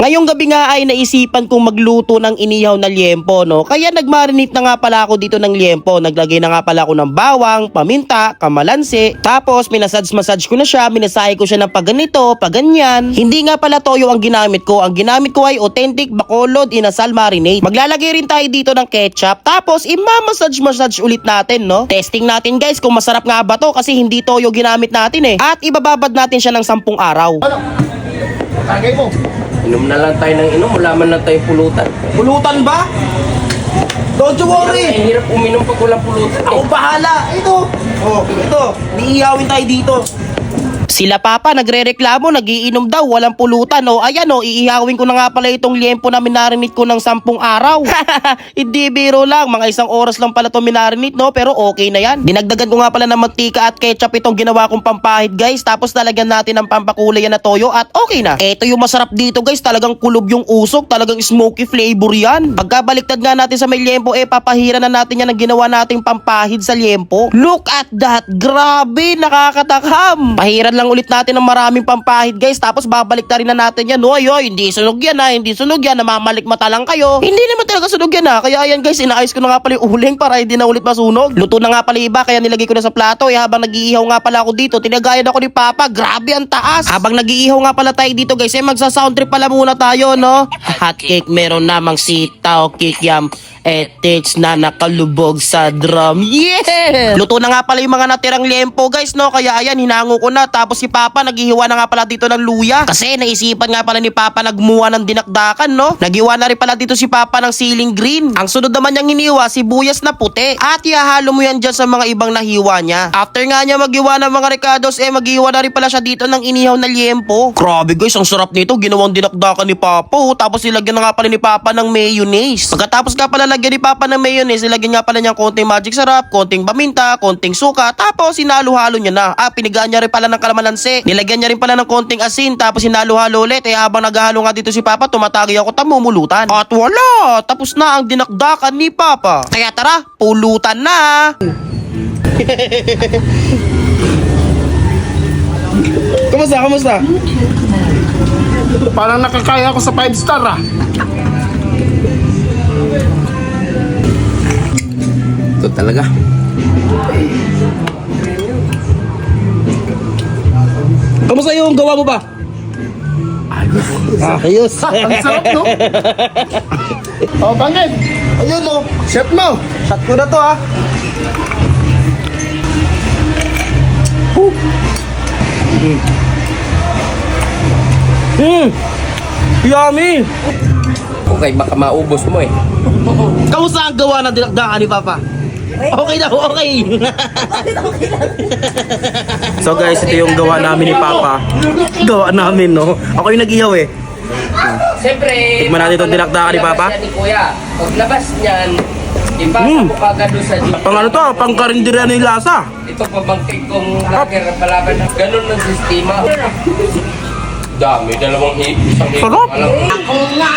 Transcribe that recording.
Ngayong gabi nga ay naisipan kong magluto ng inihaw na liempo, no? Kaya nagmarinate na nga pala ako dito ng liempo. Naglagay na nga pala ako ng bawang, paminta, kamalansi. Tapos, minasage-massage ko na siya, minasahe ko siya ng paganito, paganyan. Hindi nga pala toyo ang ginamit ko. Ang ginamit ko ay authentic bacolod inasal marinade. Maglalagay rin tayo dito ng ketchup. Tapos, imamassage-massage ulit natin, no? Testing natin guys kung masarap nga ba to kasi hindi toyo ginamit natin eh. At ibababad natin siya ng sampung araw. Tagay mo. Inom na lang tayo ng inom, wala man lang tayo pulutan. Pulutan ba? Don't you worry. Ang hirap uminom pag walang pulutan. Ako bahala. Ito. Oh, ito. Iiyawin tayo dito. Sila papa nagrereklamo, nagiinom daw, walang pulutan. O ayan o, iihawin ko na nga pala itong liempo na minarinate ko ng sampung araw. Hindi biro lang, mga isang oras lang pala itong minarinate no, pero okay na yan. Dinagdagan ko nga pala ng mantika at ketchup itong ginawa kong pampahid guys. Tapos talagyan natin ng pampakulay na toyo at okay na. Ito yung masarap dito guys, talagang kulob yung usok, talagang smoky flavor yan. Pagkabaliktad nga natin sa may liempo, eh papahira na natin yan ang ginawa nating pampahid sa liempo. Look at that, grabe, nakakatakam. Pahiran lang ulit natin ng maraming pampahid guys, tapos babalik na rin na natin yan. Oy, oy, hindi sunog yan ha, hindi sunog yan, namamalik mata lang kayo. Hindi naman talaga sunog yan ha, kaya ayan guys, inaayos ko na nga pala yung uling para hindi na ulit masunog. Luto na nga pala iba, kaya nilagay ko na sa plato. Eh, habang nag-iihaw nga pala ako dito, tinagayan ako ni Papa, grabe ang taas. Habang nag-iihaw nga pala tayo dito guys, eh magsa-sound trip pala muna tayo, no? Hot cake, meron namang sitaw, kikiam, etits na nakalubog sa drum. Yeah! Luto na nga pala yung mga natirang liempo guys, no? Kaya ayan, hinango ko na. Tapos si Papa, naghihiwa na nga pala dito ng luya. Kasi naisipan nga pala ni Papa nagmuha ng dinakdakan, no? Naghiwa na rin pala dito si Papa ng ceiling green. Ang sunod naman niyang hiniwa, sibuyas na puti. At ihahalo mo yan dyan sa mga ibang nahiwa niya. After nga niya maghiwa ng mga recados, eh maghiwa na rin pala siya dito ng inihaw na liempo. Grabe guys, ang sarap nito. Ginawang dinakdakan ni Papa. Oh. Tapos nilagyan na nga pala ni Papa ng mayonnaise. Pagkatapos nga pala lagyan ni Papa ng mayonnaise, nilagyan nga pala niyang konting magic sarap, konting paminta, konting suka, tapos sinalo-halo niya na. Ah, pinigaan niya rin pala ng kalamalansi. Nilagyan niya rin pala ng konting asin, tapos sinalo-halo ulit. Eh habang naghahalo nga dito si Papa, tumatagi ako tamumulutan. At wala, tapos na ang dinakdakan ni Papa. Kaya tara, pulutan na. Kamusta? Kamusta? Parang nakakaya ako sa 5 star ah. Ito talaga. Kamusta yung gawa mo ba? Ayos. Ang sarap no? oh, bangin. Ayun oh. Chef mo. Shot ko na to ah. Hmm. Yummy! Okay, baka maubos mo eh. Kamusta ang gawa ng dinakdakan ni Papa? Okay na, okay. so guys, ito yung gawa namin ni Papa. Gawa namin, no? Ako yung nag-ihaw eh. Siyempre, Tikman natin itong dinakdakan ni Papa. Ni Kuya. Paglabas niyan, Mm. mo kagad doon sa jeep. Pang ano to? Pang karinderiya ng lasa. Ito pabangkig kong lager na palaban ganun ng sistema. Dami, dalawang hip. Sarap. Ako nga